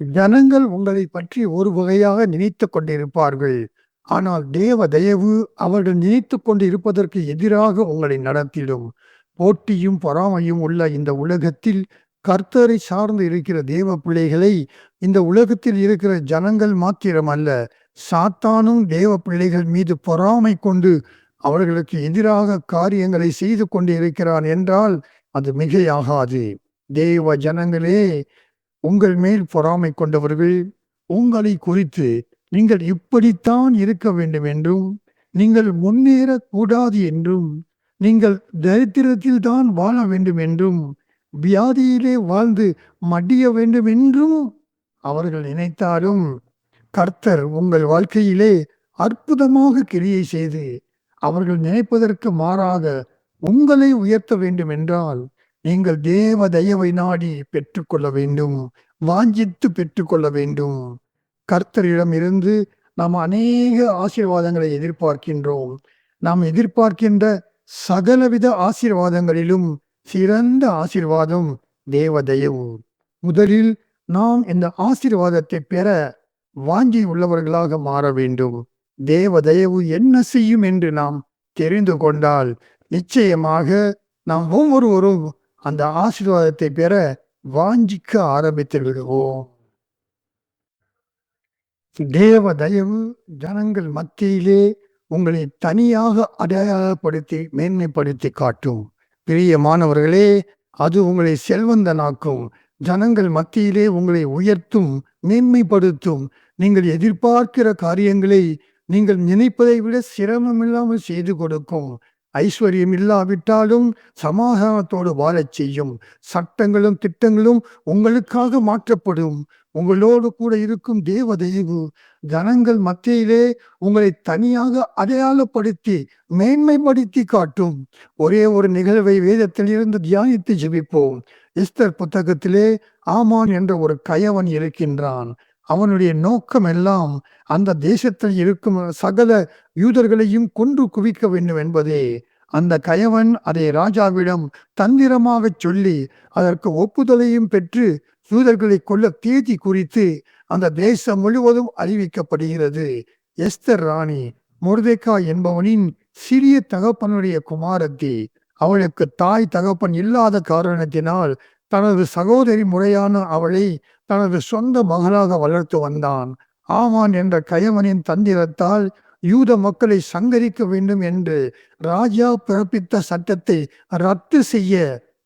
ஜனங்கள் உங்களை பற்றி ஒரு வகையாக நினைத்து கொண்டிருப்பார்கள். ஆனால் தேவ தயவு அவர்கள் நினைத்து கொண்டு இருப்பதற்கு எதிராக உங்களை நடத்திடும். போட்டியும் பொறாமையும் உள்ள இந்த உலகத்தில் கர்த்தரை சார்ந்து இருக்கிற தேவ பிள்ளைகளை இந்த உலகத்தில் இருக்கிற ஜனங்கள் மாத்திரமல்ல சாத்தானும் தேவ பிள்ளைகள் மீது பொறாமை கொண்டு அவர்களுக்கு எதிராக காரியங்களை செய்து கொண்டு இருக்கிறான் என்றால் அது மிகையாகாது. தேவ ஜனங்களே உங்கள் மேல் பொறாமை கொண்டவர்கள் உங்களை குறித்து நீங்கள் இப்படித்தான் இருக்க வேண்டும் என்றும் நீங்கள் முன்னேறக்கூடாது என்றும் நீங்கள் தரித்திரத்தில் தான் வாழ வேண்டும் என்றும் வியாதியிலே வாழ்ந்து மடிய வேண்டும் என்றும் அவர்கள் நினைத்தாலும் கர்த்தர் உங்கள் வாழ்க்கையிலே அற்புதமாக கிரியை செய்து அவர்கள் நினைப்பதற்கு மாறாக உங்களை உயர்த்த வேண்டும் என்றால் நீங்கள் தேவ தயவை நாடி பெற்றுக்கொள்ள வேண்டும் வாஞ்சித்து பெற்றுக்கொள்ள வேண்டும். கர்த்தரிடம் இருந்து நாம் அநேக ஆசீர்வாதங்களை எதிர்பார்க்கின்றோம். நாம் எதிர்பார்க்கின்ற சகலவித ஆசீர்வாதங்களிலும் சிறந்த ஆசீர்வாதம் தேவ தயவு. முதலில் நாம் இந்த ஆசீர்வாதத்தை பெற வாஞ்சி உள்ளவர்களாக மாற வேண்டும். தேவ தயவு என்ன செய்யும் என்று நாம் தெரிந்து கொண்டால் நிச்சயமாக நாம் ஒவ்வொருவரும் அந்த ஆசீர்வாதத்தை பெற வாஞ்சிக்க ஆரம்பித்து விடுவோம். தேவ தயவு ஜனங்கள் மத்தியிலே உங்களை தனியாக அடையாளப்படுத்தி மேன்மைப்படுத்தி காட்டும். பிரியமானவர்களே அது உங்களை செல்வந்தனாக்கும். ஜனங்கள் மத்தியிலே உங்களை உயர்த்தும் மேன்மைப்படுத்தும். நீங்கள் எதிர்பார்க்கிற காரியங்களை நீங்கள் நினைப்பதை விட சிரமம் இல்லாமல் செய்து கொடுக்கும். ஐஸ்வர்யம் இல்லாவிட்டாலும் சமாதானத்தோடு வாழச் செய்யும். சட்டங்களும் திட்டங்களும் உங்களுக்காக மாற்றப்படும். உங்களோடு கூட இருக்கும் தேவ தெய்வு ஜனங்கள் மத்தியிலே உங்களை தனியாக அடையாளப்படுத்தி மேன்மைப்படுத்தி காட்டும். ஒரே ஒரு நிகழ்வை வேதத்தில் இருந்து தியானித்து ஜெபிப்போம். இஸ்தர் புத்தகத்திலே ஆமான் என்ற ஒரு கயவன் இருக்கின்றான். அவனுடைய நோக்கம் எல்லாம் அந்த தேசத்தில் இருக்கும் சகல யூதர்களையும் கொன்று குவிக்க வேண்டும் என்பதே அந்த கயவன் அதை ராஜாவிடம் தந்திரமாக சொல்லி அதற்கு ஒப்புதலையும் பெற்று யூதர்களை கொல்ல தேதி குறித்து அந்த தேசம் முழுவதும் அறிவிக்கப்படுகிறது. எஸ்தர் ராணி முர்தேகா என்பவனின் சிறிய தகப்பனுடைய குமாரத்தி. அவளுக்கு தாய் தகப்பன் இல்லாத காரணத்தினால் தனது சகோதரி முறையான அவளை தனது சொந்த மகளாக வளர்த்து வந்தான். ஆமான் என்ற கயவனின் தந்திரத்தால் யூத மக்களை சங்கரிக்க வேண்டும் என்று ராஜா பிறப்பித்த சட்டத்தை ரத்து செய்ய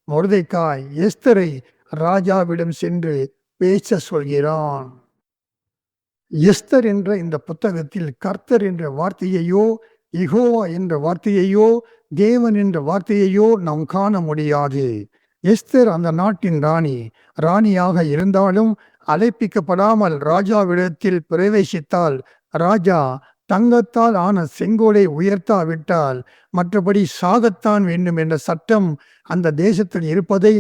மொர்தைக்காய் எஸ்தரை ராஜாவிடம் சென்று பேச சொல்கிறான். எஸ்தர் என்ற இந்த புத்தகத்தில் கர்த்தர் என்ற வார்த்தையையோ இகோவா என்ற வார்த்தையையோ தேவன் என்ற வார்த்தையையோ நாம் காண முடியாது. எஸ்தர் அந்த நாட்டின் ராணி ராணியாக இருந்தாலும் அழைப்பிக்கப்படாமல் ராஜாவிடத்தில் பிரவேசித்தால் ராஜா தங்கத்தால் ஆன செங்கோலை உயர்த்தாவிட்டால் மற்றபடி சாகத்தான் வேண்டும் என்ற சட்டம் அந்த தேசத்தில் இருப்பதை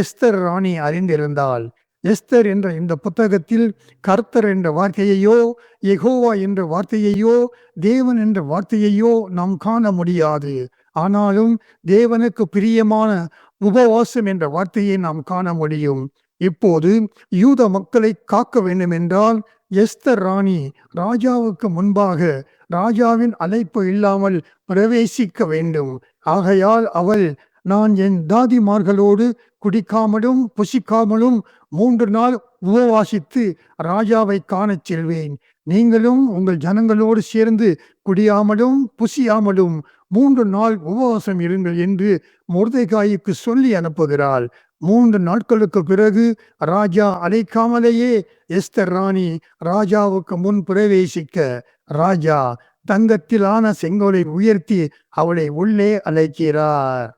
எஸ்தர் ராணி அறிந்திருந்தாள். எஸ்தர் என்ற இந்த புத்தகத்தில் கர்த்தர் என்ற வார்த்தையையோ எகோவா என்ற வார்த்தையையோ தேவன் என்ற வார்த்தையையோ நாம் காண முடியாது. ஆனாலும் தேவனுக்கு பிரியமான உபவாசம் என்ற வார்த்தையை நாம் காண முடியும். இப்போது யூத மக்களை காக்க வேண்டும் என்றால் எஸ்தர் ராணி ராஜாவுக்கு முன்பாக ராஜாவின் அழைப்பு இல்லாமல் பிரவேசிக்க வேண்டும். ஆகையால் அவள் நான் என் தாதிமார்களோடு குடிக்காமலும் புசிக்காமலும் மூன்று நாள் உபவாசித்து ராஜாவை காணச் செல்வேன். நீங்களும் உங்கள் ஜனங்களோடு சேர்ந்து குடியாமலும் புசியாமலும் மூன்று நாள் உபவாசம் இருங்கள் என்று முருதைகாய்க்கு சொல்லி அனுப்புகிறாள். மூன்று நாட்களுக்கு பிறகு ராஜா அழைக்காமலேயே எஸ்தர் ராணி ராஜாவுக்கு முன் பிரவேசிக்க ராஜா தங்கத்திலான செங்கோலை உயர்த்தி அவளை உள்ளே அழைக்கிறார்.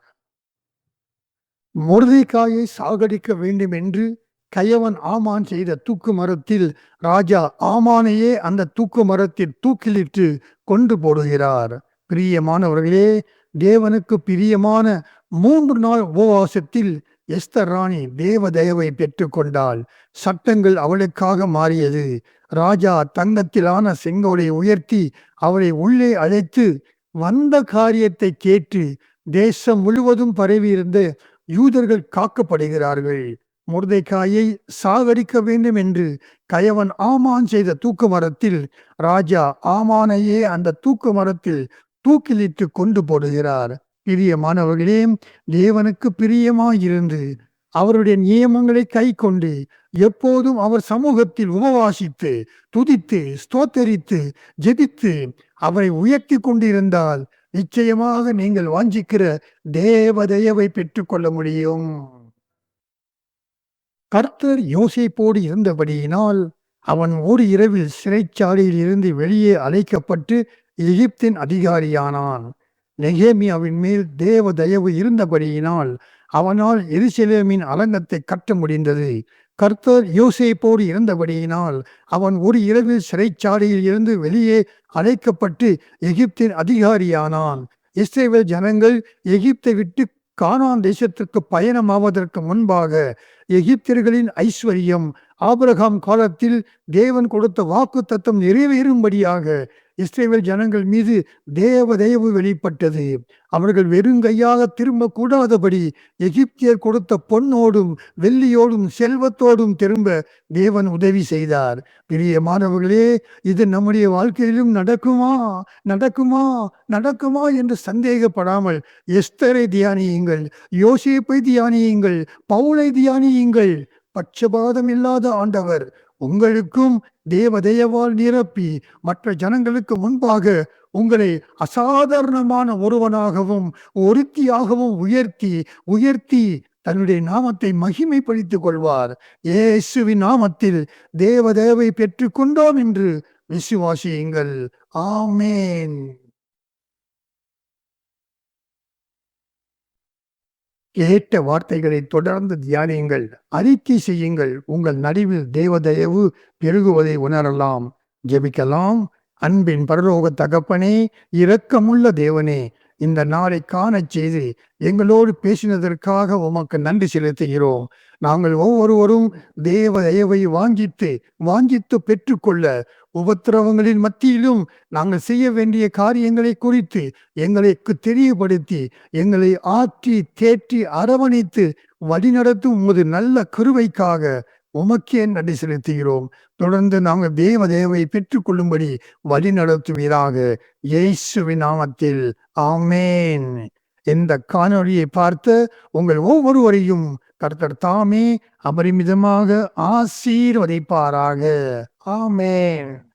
முருதைக்காயை சாகடிக்க வேண்டும் என்று கயவன் ஆமான் செய்த தூக்கு மரத்தில் ராஜா ஆமானையே அந்த தூக்கு மரத்தில் தூக்கிலிட்டு கொண்டு போடுகிறார். பிரியமானவர்களே தேவனுக்கு பிரியமான மூன்று நாள் உபவாசத்தில் எஸ்தர் ராணி தேவ தயவை பெற்றுக்கொண்டாள். சட்டங்கள் அவளுக்காக மாறியது. ராஜா தங்கத்திலான செங்கோலை உயர்த்தி அவளை உள்ளே அழைத்து வந்த காரியத்தை கேட்டு தேசம் முழுவதும் பரவியிருந்த யூதர்கள் காக்கப்படுகிறார்கள். முர்தைக்காயை சாகரிக்க வேண்டும் என்று கயவன் ஆமான் செய்த தூக்கு மரத்தில் ராஜா ஆமானையே அந்த தூக்கு மரத்தில் தூக்கிலிட்டு கொண்டு போடுகிறார். பிரியமானவர்களே தேவனுக்கு பிரியமாயிருந்து அவருடைய நியமங்களை கை கொண்டு எப்போதும் அவர் சமூகத்தில் உபவாசித்து துதித்து ஸ்தோத்தரித்து ஜெபித்து அவரை உயர்த்தி கொண்டிருந்தால் நிச்சயமாக நீங்கள் வாஞ்சிக்கிற தேவதயவை பெற்றுக்கொள்ள முடியும். கர்த்தர் யோசிப்போடு இருந்தபடியினால் அவன் ஒரு இரவில் சிறைச்சாலையில் இருந்து வெளியே அழைக்கப்பட்டு எகிப்தின் அதிகாரியானான். நெகேமியாவின் மேல் தேவ தயவு இருந்தபடியினால் அவனால் எருசலேமின் அலங்கத்தை கட்ட முடிந்தது. கர்த்தர் யோசேப்போடு இருந்தபடியினால் அவன் ஒரு இரவில் சிறைச்சாலையில் இருந்து வெளியே அழைக்கப்பட்டு எகிப்தின் அதிகாரியானான். இஸ்ரேல் ஜனங்கள் எகிப்தை விட்டு கானான் தேசத்திற்கு பயணமாவதற்கு முன்பாக எகிப்தியர்களின் ஐஸ்வர்யம் ஆபிரகாம் காலத்தில் தேவன் கொடுத்த வாக்கு தத்தம் நிறைவேறும்படியாக இஸ்ரேவேல் ஜனங்கள் மீது தேவ தயவு வெளிப்பட்டது. அவர்கள் வெறுங்கையாக திரும்ப கூடாதபடி எகிப்தியர் கொடுத்த பொன்னோடும் வெள்ளியோடும் செல்வத்தோடும் திரும்ப தேவன் உதவி செய்தார். பெரிய மாணவர்களே இது நம்முடைய வாழ்க்கையிலும் நடக்குமா? நடக்குமா? நடக்குமா என்று சந்தேகப்படாமல் எஸ்தரை தியானியுங்கள் யோசிப்பை தியானியுங்கள் பவுளை தியானியுங்கள். பட்சபாதம் இல்லாத ஆண்டவர் உங்களுக்கும் தேவதேவால் நிரப்பி மற்ற ஜனங்களுக்கு முன்பாக உங்களை அசாதாரணமான ஒருவனாகவும் ஒருத்தியாகவும் உயர்த்தி உயர்த்தி தன்னுடைய நாமத்தை மகிமைப்படுத்திக் கொள்வார். ஏசுவின் நாமத்தில் தேவதேவை பெற்றுக்கொண்டோம் என்று விசுவாசியுங்கள். ஆமேன். கேட்ட வார்த்தைகளை தொடர்ந்து தியானியுங்கள் அறிக்கை செய்யுங்கள் உங்கள் நடுவில் தேவதயவு பெருகுவதை உணரலாம். ஜெபிக்கலாம். அன்பின் பரலோக தகப்பனே இரக்கமுள்ள தேவனே இந்த நாளை காணச் செய்து எங்களோடு பேசினதற்காக உமக்கு நன்றி செலுத்துகிறோம். நாங்கள் ஒவ்வொருவரும் தேவ தயவை வாங்கித்து வாங்கித்து பெற்றுக்கொள்ள உபத்திரவங்களின் மத்தியிலும் நாங்கள் செய்ய வேண்டிய காரியங்களை குறித்து எங்களுக்கு தெரியப்படுத்தி எங்களை ஆற்றி தேற்றி அரவணைத்து வழிநடத்தும் உமது நல்ல கருவைக்காக உமக்கே நன்றி செலுத்துகிறோம். தொடர்ந்து நாங்கள் தேவ தேவை பெற்றுக்கொள்ளும்படி வழி நடத்துவீராக. இயேசுவின் நாமத்தில். ஆமேன். இந்த காணொளியை பார்த்து உங்கள் ஒவ்வொருவரையும் கர்த்தர் தாமே அபரிமிதமாக ஆசீர்வதிப்பாராக. ஆமேன்.